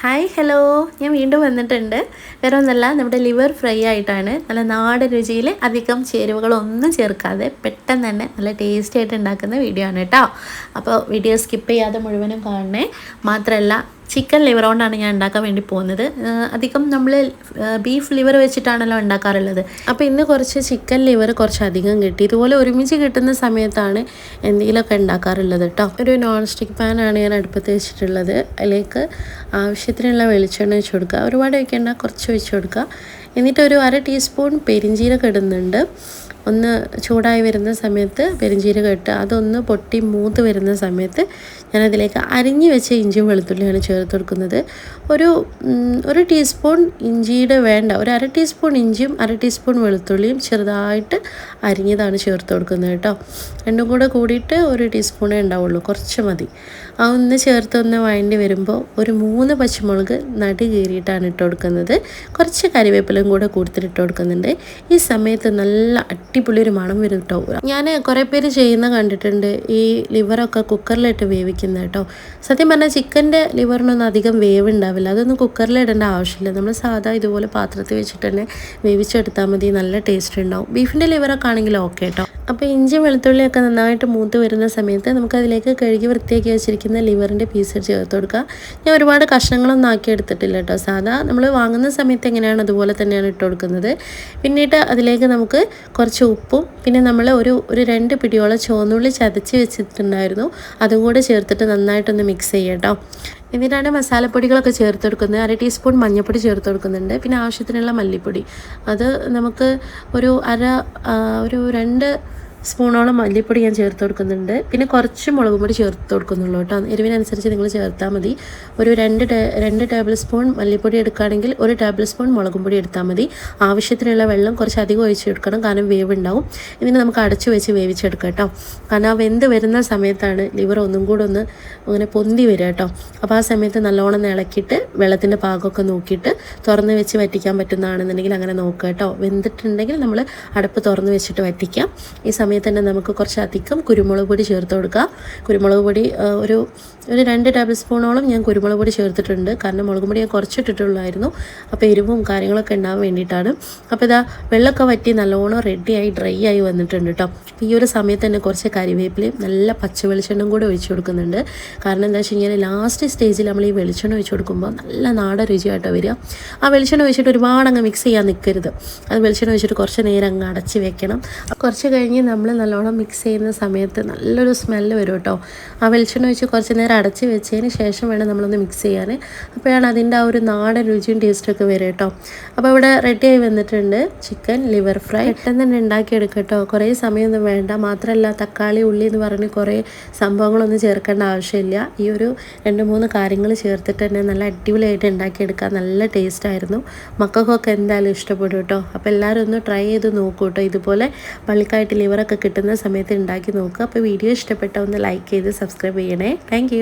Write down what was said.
Hi hello ഞാൻ വീണ്ടും വന്നിട്ടുണ്ട്. വേറെ ഒന്നല്ല നമ്മുടെ ലിവർ ഫ്രൈ ആയിട്ടാണ് നല്ല നാടൻ രുചിയിൽ അധികം ചേരുവകളൊന്നും ചേർക്കാതെ പെട്ടെന്ന് തന്നെ നല്ല ടേസ്റ്റി ആയിട്ട് ഉണ്ടാക്കുന്ന വീഡിയോ ആണ് കേട്ടോ. അപ്പോൾ വീഡിയോ സ്കിപ്പ് ചെയ്യാതെ മുഴുവനും കാണണേ. മാത്രമല്ല ചിക്കൻ ലിവർ കൊണ്ടാണ് ഞാൻ ഉണ്ടാക്കാൻ വേണ്ടി പോകുന്നത്. അധികം നമ്മൾ ബീഫ് ലിവർ വെച്ചിട്ടാണല്ലോ ഉണ്ടാക്കാറുള്ളത്. അപ്പോൾ ഇന്ന് കുറച്ച് ചിക്കൻ ലിവർ കുറച്ച് അധികം കിട്ടി. ഇതുപോലെ ഒരുമിച്ച് കിട്ടുന്ന സമയത്താണ് എന്തെങ്കിലുമൊക്കെ ഉണ്ടാക്കാറുള്ളത് കേട്ടോ. ഒരു നോൺ സ്റ്റിക്ക് പാനാണ് ഞാൻ അടുപ്പത്ത് വെച്ചിട്ടുള്ളത്. അതിലേക്ക് ആവശ്യത്തിനുള്ള വെളിച്ചെണ്ണ വെച്ച് കൊടുക്കുക. ഒരുപാട് വയ്ക്കേണ്ട കുറച്ച് വെച്ച് കൊടുക്കുക. എന്നിട്ട് ഒരു അര ടീസ്പൂൺ പെരിഞ്ചീരകം ഇടുന്നുണ്ട്. ഒന്ന് ചൂടായി വരുന്ന സമയത്ത് പെരിഞ്ചീരകം ഇട്ട് അതൊന്ന് പൊട്ടി മൂത്ത് വരുന്ന സമയത്ത് ഞാനതിലേക്ക് അരിഞ്ഞു വെച്ച ഇഞ്ചിയും വെളുത്തുള്ളിയാണ് ചേർത്ത് കൊടുക്കുന്നത്. ഒരു ഒരു ടീസ്പൂൺ ഇഞ്ചിയുടെ വേണ്ട ഒരു അര ടീസ്പൂൺ ഇഞ്ചിയും അര ടീസ്പൂൺ വെളുത്തുള്ളിയും ചെറുതായിട്ട് അരിഞ്ഞതാണ് ചേർത്ത് കൊടുക്കുന്നത് കേട്ടോ. രണ്ടും കൂടെ കൂടിയിട്ട് ഒരു ടീസ്പൂണേ ഉണ്ടാവുള്ളൂ കുറച്ച് മതി. ആ ഒന്ന് ചേർത്ത് ഒന്ന് വഴണ്ടി വരുമ്പോൾ ഒരു മൂന്ന് പച്ചമുളക് നടി കീറിയിട്ടാണ് ഇട്ട് കൊടുക്കുന്നത്. കുറച്ച് കറിവേപ്പിലും കൂടെ കൂടുതൽ ഇട്ട് കൊടുക്കുന്നുണ്ട്. ഈ സമയത്ത് നല്ല അടിപൊളി ഒരു മണം വരും കേട്ടോ ഞാൻ കുറേ പേര് ചെയ്യുന്ന കണ്ടിട്ടുണ്ട് ഈ ലിവറൊക്കെ കുക്കറിലിട്ട് വേവിക്കുന്നത് കേട്ടോ സത്യം പറഞ്ഞാൽ ചിക്കന്റെ ലിവറിനൊന്നും അധികം വേവ് ഉണ്ടാവില്ല അതൊന്നും കുക്കറിലിടേണ്ട ആവശ്യമില്ല. നമ്മൾ സാധാ ഇതുപോലെ പാത്രത്തിൽ വെച്ചിട്ട് തന്നെ വേവിച്ചെടുത്താൽ മതി. നല്ല ടേസ്റ്റ് ഉണ്ടാവും. ബീഫിന്റെ ലിവറൊക്കെ ആണെങ്കിൽ ഓക്കെ കേട്ടോ അപ്പോൾ ഇഞ്ചി വെളുത്തുള്ളിയൊക്കെ നന്നായിട്ട് മൂത്ത് വരുന്ന സമയത്ത് നമുക്കതിലേക്ക് കഴുകി വൃത്തിയാക്കി വെച്ചിരിക്കുന്ന ലിവറിന്റെ പീസ് ചേർത്ത് കൊടുക്കുക. ഞാൻ ഒരുപാട് കഷ്ണങ്ങളൊന്നും ആക്കി എടുത്തിട്ടില്ല കേട്ടോ. സാധാ നമ്മൾ വാങ്ങുന്ന സമയത്ത് എങ്ങനെയാണ് അതുപോലെ തന്നെയാണ് ഇട്ട് കൊടുക്കുന്നത്. പിന്നീട് അതിലേക്ക് നമുക്ക് കുറച്ച് ഉപ്പും പിന്നെ നമ്മൾ ഒരു ഒരു രണ്ട് പിടിയോളം ചുവന്നുള്ളി ചതച്ച് വെച്ചിട്ടുണ്ടായിരുന്നു. അതും കൂടെ ചേർത്തിട്ട് നന്നായിട്ടൊന്ന് മിക്സ് ചെയ്യാം കേട്ടോ. എന്നിട്ടാണ് മസാലപ്പൊടികളൊക്കെ ചേർത്ത് കൊടുക്കുന്നത്. അര ടീസ്പൂൺ മഞ്ഞൾപ്പൊടി ചേർത്ത് കൊടുക്കുന്നുണ്ട്. പിന്നെ ആവശ്യത്തിനുള്ള മല്ലിപ്പൊടി. അത് നമുക്ക് ഒരു അര ഒരു രണ്ട് സ്പൂണോളം മല്ലിപ്പൊടി ഞാൻ ചേർത്ത് കൊടുക്കുന്നുണ്ട്. പിന്നെ കുറച്ച് മുളക് പൊടി ചേർത്ത് കൊടുക്കുന്നുള്ളൂ കേട്ടോ. എരിവിനനുസരിച്ച് നിങ്ങൾ ചേർത്താൽ മതി. ഒരു രണ്ട് രണ്ട് ടേബിൾ സ്പൂൺ മല്ലിപ്പൊടി എടുക്കുകയാണെങ്കിൽ ഒരു ടേബിൾ സ്പൂൺ മുളകും പൊടി എടുത്താൽ മതി. ആവശ്യത്തിനുള്ള വെള്ളം കുറച്ച് അധികം ഒഴിച്ചെടുക്കണം കാരണം വേവ് ഇതിനെ നമുക്ക് അടച്ചു വെച്ച് വേവിച്ചെടുക്കാം കേട്ടോ. കാരണം ആ വെന്ത് വരുന്ന സമയത്താണ് ലിവർ ഒന്നും കൂടെ ഒന്ന് അങ്ങനെ പൊന്തി വരിക കേട്ടോ. അപ്പോൾ ആ സമയത്ത് നല്ലോണം ഇളക്കിയിട്ട് വെള്ളത്തിന്റെ പാകമൊക്കെ നോക്കിയിട്ട് തുറന്ന് വെച്ച് വറ്റിക്കാൻ പറ്റുന്നതാണെന്നുണ്ടെങ്കിൽ അങ്ങനെ നോക്കുക കേട്ടോ. വെന്തിട്ടുണ്ടെങ്കിൽ നമ്മൾ അടപ്പ് തുറന്ന് വെച്ചിട്ട് വറ്റിക്കാം. ഈ സമയത്ത് സമയത്ത് തന്നെ നമുക്ക് കുറച്ച് അധികം കുരുമുളക് പൊടി ചേർത്ത് കൊടുക്കാം. കുരുമുളക് പൊടി ഒരു ഒരു രണ്ട് ടേബിൾ സ്പൂണോളം ഞാൻ കുരുമുളക് പൊടി ചേർത്തിട്ടുണ്ട്. കാരണം മുളക് പൊടി ഞാൻ കുറച്ചിട്ടിട്ടുള്ളായിരുന്നു. അപ്പോൾ എരിവും കാര്യങ്ങളൊക്കെ ഉണ്ടാകാൻ വേണ്ടിയിട്ടാണ്. അപ്പോൾ ഇതാ വെള്ളമൊക്കെ വറ്റി നല്ലോണം റെഡിയായി ഡ്രൈ ആയി വന്നിട്ടുണ്ട് കേട്ടോ ഈ ഒരു സമയത്ത് തന്നെ കുറച്ച് കരിവേപ്പിലയും നല്ല പച്ച വെളിച്ചെണ്ണം കൂടെ ഒഴിച്ചു കൊടുക്കുന്നുണ്ട്. കാരണം എന്താ വെച്ച് കഴിഞ്ഞാൽ ലാസ്റ്റ് സ്റ്റേജിൽ നമ്മൾ ഈ വെളിച്ചെണ്ണ ഒഴിച്ചു കൊടുക്കുമ്പോൾ നല്ല നാടൻ രുചിയായിട്ടോ വരിക. ആ വെളിച്ചെണ്ണ ഒഴിച്ചിട്ട് ഒരുപാട് അങ്ങ് മിക്സ് ചെയ്യാൻ നിൽക്കരുത് അത് വെളിച്ചെണ്ണ ഒഴിച്ചിട്ട് കുറച്ച് നേരം അങ്ങ് അടച്ച് വെക്കണം. കുറച്ച് കഴിഞ്ഞ് നമ്മൾ നല്ലോണം മിക്സ് ചെയ്യുന്ന സമയത്ത് നല്ലൊരു സ്മെല്ല് വരും കേട്ടോ ആ വെളിച്ചെണ്ണ വെച്ച് കുറച്ച് നേരം അടച്ച് വെച്ചതിന് ശേഷം വേണം നമ്മളൊന്ന് മിക്സ് ചെയ്യാൻ അപ്പോഴാണ് അതിന്റെ ആ ഒരു നാടൻ രുചിയും ടേസ്റ്റൊക്കെ വരും കേട്ടോ. അപ്പോൾ ഇവിടെ റെഡിയായി വന്നിട്ടുണ്ട് ചിക്കൻ ലിവർ ഫ്രൈ പെട്ടെന്ന് തന്നെ ഉണ്ടാക്കിയെടുക്കുക കേട്ടോ കുറേ സമയമൊന്നും വേണ്ട. മാത്രമല്ല തക്കാളി ഉള്ളി എന്ന് പറഞ്ഞ് കുറേ സംഭവങ്ങളൊന്നും ചേർക്കേണ്ട ആവശ്യമില്ല. ഈ ഒരു രണ്ട് മൂന്ന് കാര്യങ്ങൾ ചേർത്തിട്ട് തന്നെ നല്ല അടിപൊളിയായിട്ട് ഉണ്ടാക്കിയെടുക്കാൻ നല്ല ടേസ്റ്റായിരുന്നു മക്കൾക്കൊക്കെ എന്തായാലും ഇഷ്ടപ്പെടും കേട്ടോ. അപ്പോൾ എല്ലാവരും ഒന്ന് ട്രൈ ചെയ്ത് നോക്കൂ കേട്ടോ. ഇതുപോലെ പള്ളിക്കായിട്ട് ലിവറൊക്കെ കിട്ടുന്ന സമയത്ത് ഉണ്ടാക്കി നോക്കുക. അപ്പോൾ വീഡിയോ ഇഷ്ടപ്പെട്ട ഒന്ന് ലൈക്ക് ചെയ്ത് സബ്സ്ക്രൈബ് ചെയ്യണേ. താങ്ക്